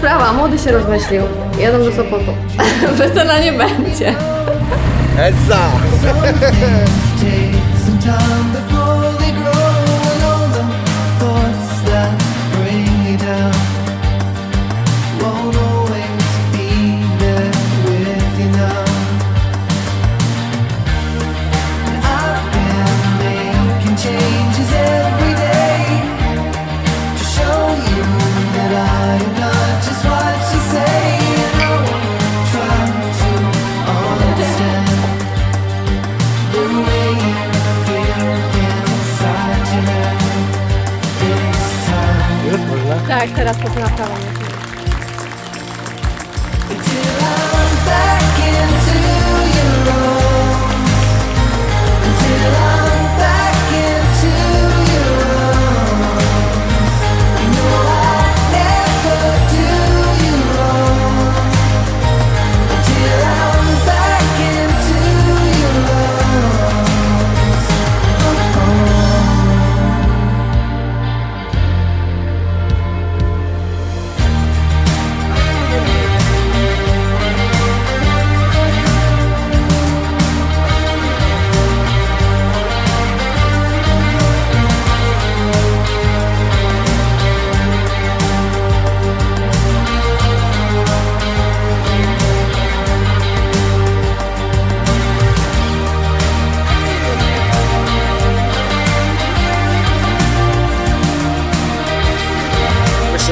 sprawa, młody się rozmyślił. Jadą do Sopotu. Wesela nie będzie. Essa! tak, teraz poznałam. Until I'm back into your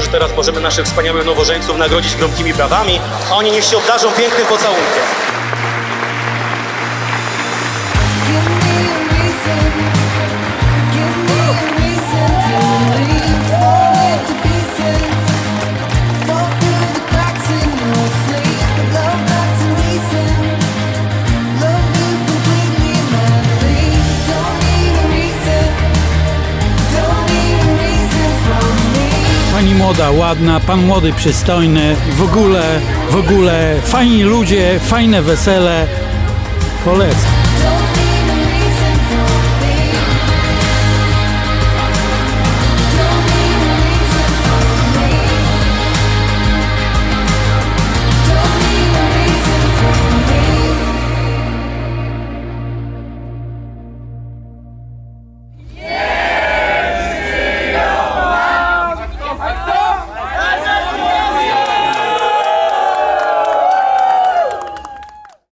już teraz możemy naszych wspaniałych nowożeńców nagrodzić gromkimi prawami, a oni niech się obdarzą pięknym pocałunkiem. młoda, ładna, pan młody, przystojny, w ogóle, w ogóle fajni ludzie, fajne wesele. Polecam.